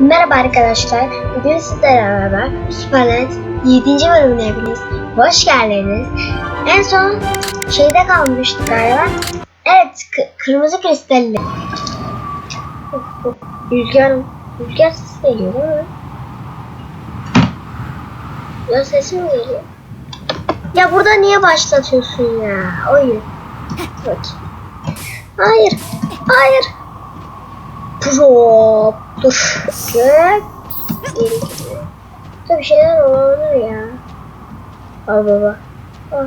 Merhaba arkadaşlar. Bugün sizlerle beraber Superland 7. bölümüne hepiniz hoş geldiniz. En son şeyde kalmıştık galiba. Evet, kı- kırmızı of, Rüzgar, rüzgar sesi geliyor değil mi? Ya sesi mi geliyor? Ya burada niye başlatıyorsun ya? Oyun. Bak. Hayır. Hayır. Drop. Dur. Gidiyor. Burada bir şeyler olabilir ya. Al baba. Al.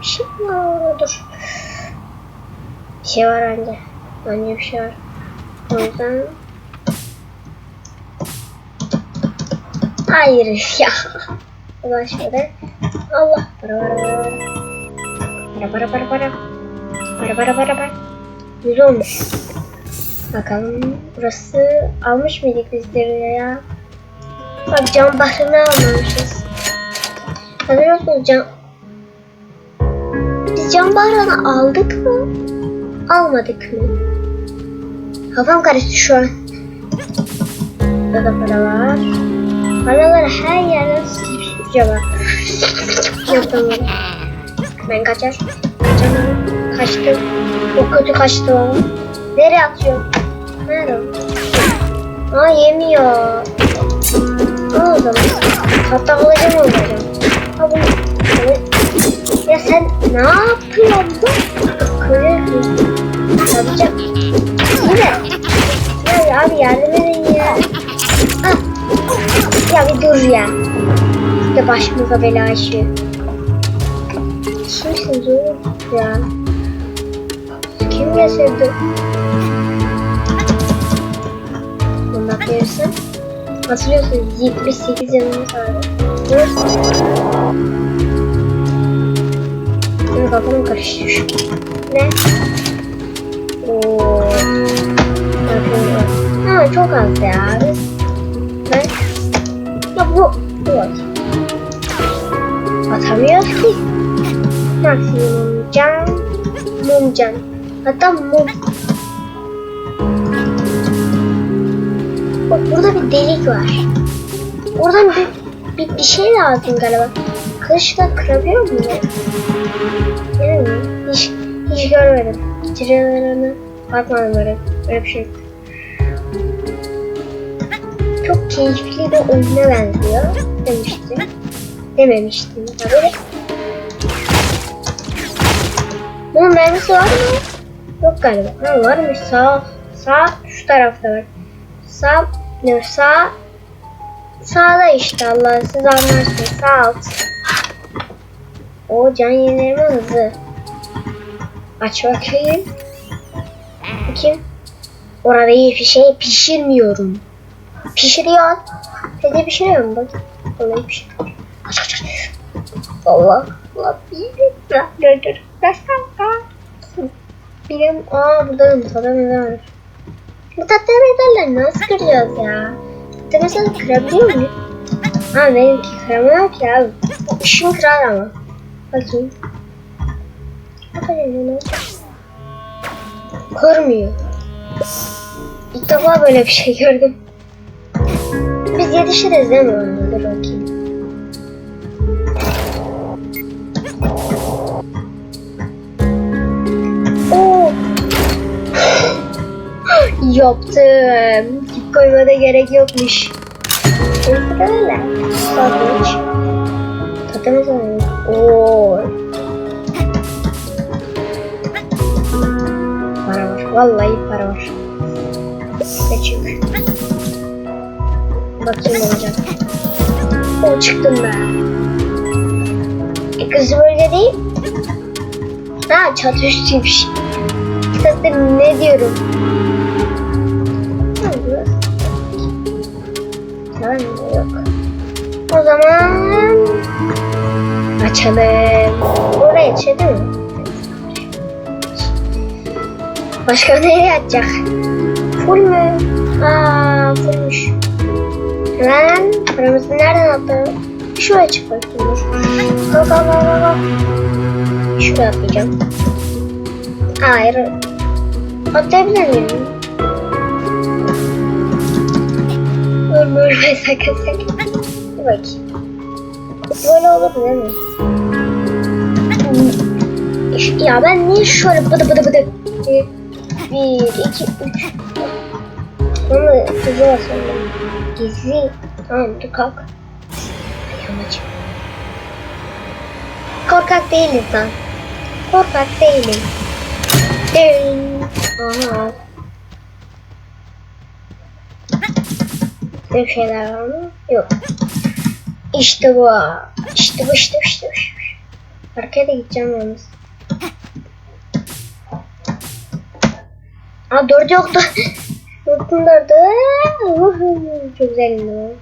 Bir şey var orada dur. Bir şey var anne. Anne bir şey var. O yüzden... Hayır ya. Ulan şöyle. Allah. Para para para. Para para para para. Para para para para. Güzel olmuş. Bakalım burası almış mıydık bizleri ya? Bak cam bahrını almamışız. Hazır mısınız cam? Biz cam bahrını aldık mı? Almadık mı? Kafam karıştı şu an. Burada para var. Paraları her yerden sürüyor bak. Bunu. Ben kaçar. Kaçamam. Kaçtım. Çok kötü kaçtım. Nereye atıyorum? Nerede? Aa yemiyor. Ne o zaman? Hatta alacağım alacağım. Ha bunu. Ya sen ne yapıyorsun? Kırıyorsun. Yapacağım. Yine. Ya abi yardım edin ya. Ah. Ya bir dur ya. Bir de başımıza bela açıyor. Kimsiniz oğlum ya? Kim getirdi? Bunu verirsin. Hatırlıyorsunuz 78 yanımız vardı. Benim kafam karıştı. Ne? Oo. Ha çok az ya. Ben... Ya bu... Bu at. Atamıyoruz ki. Maksimum can. Mum. Hatta mum. Bir delik var. Oradan bir, bir, bir şey lazım galiba. Kılıçla kırabiliyor mu? Yani hiç, hiç görmedim. Ciralarına bakmadım böyle. Böyle bir şey. Çok keyifli bir oyuna benziyor demiştim. Dememiştim tabii. Bunun mermisi var mı? Yok galiba. Ha varmış sağ sağ şu tarafta var. Sağ ne sağ sağda işte Allah siz anlarsınız sağ alt. O can yenileme hızı. Aç bakayım. Bakayım. Orada iyi bir şey pişirmiyorum. Pişiriyor. Seni pişiriyor mu bak? Pişiriyor. Aç aç aç. Allah. Allah. Benim aa burada da masada ne var? Bu tatlı meyveleri nasıl kıracağız ya? Tatlı mesela kırabiliyor muyum? Ha benimki kıramıyor ki abi. Işın kırar ama. Bakayım. Bakayım Kırmıyor. İlk defa böyle bir şey gördüm. Biz yetişiriz değil mi? Dur bakayım. Yaptım. Tip koymada gerek yokmuş. Neyse öyle. Sadıç. Tatımız var. Oo. Para var. Vallahi para var. Seçik. Bakayım olacak. O çıktım ben. E kızı böyle değil. Ha çatı üstüymüş. Sesle ne diyorum? O zaman açalım. Oraya açalım mı? Başka nereye açacak? Full mü? Aa fullmüş. Hemen paramızı nereden atalım? Şuraya çık bakayım dur. Go go go go go. Şuraya atlayacağım. Hayır. Atlayabilir miyim? Vurmayı sakın sakın. Dur bakayım. Böyle olur? Hmm. Ya ben niye şöyle bıdı bıdı bıdı. Bir, bir iki, üç. Ama hızlı basıyorum. Gizli. Tamam dur kalk. Hadi amacım. Korkak değiliz lan. Korkak değilim. Ding. Aha. Bir şeyler var mı? Yok. İşte bu. İşte bu işte bu işte bu. Arkaya da gideceğim yalnız. Aa dört yoktu. Unuttum dördü. Çok güzel indi.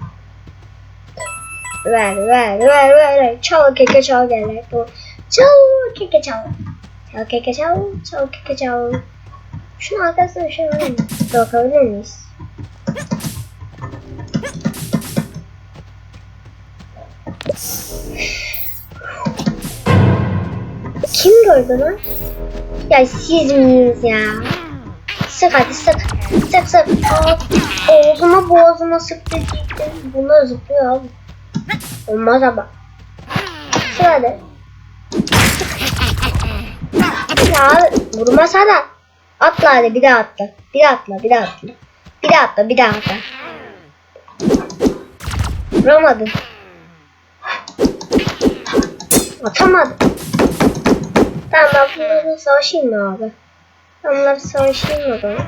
Ver ver ver ver. Çal keke çal gel. Çal keke çal. Çal keke çal. Çal keke çal. Şunun arkasında bir şey var mı? Bakabilir miyiz? Gördü lan? Ya siz miyiz ya? Sık hadi sık. Sık sık. Aa, Ağzıma boğazıma sık diyecektim. Bunlar zıplıyor abi. Olmaz ama. Sık hadi. Ya vurmasa da. Atla hadi bir daha atla. Bir daha atla bir daha atla. Bir daha atla bir daha atla. Vuramadın. Atamadım. Tamam ben bunlarla savaşayım mı abi? Ben savaşayım o zaman.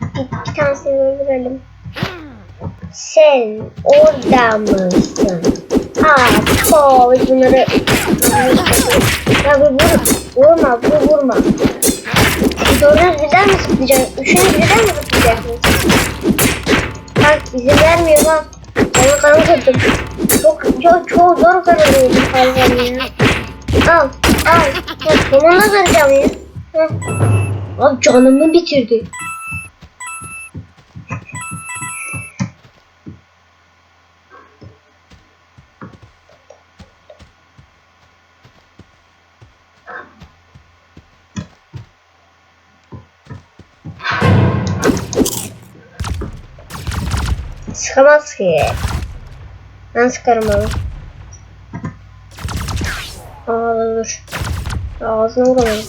Bir, bir tanesini öldürelim. Sen orada mısın? Aa, ko, biz bunları... Ya bu vur, vurma, bu vurma. Dördünüz birden mi zıplayacaksınız? Üçünüz birden mi zıplayacaksınız? Bak izin vermiyor bak. Bana kanı kırdım. Çok, çok, çok zor kalbimi ya. Al, al. Ya, sonunda kıracağım ya. Heh. Abi canımı bitirdi. Sıkamaz ki. Ben sıkarım onu. Aa dur. Ağzına vuramadım.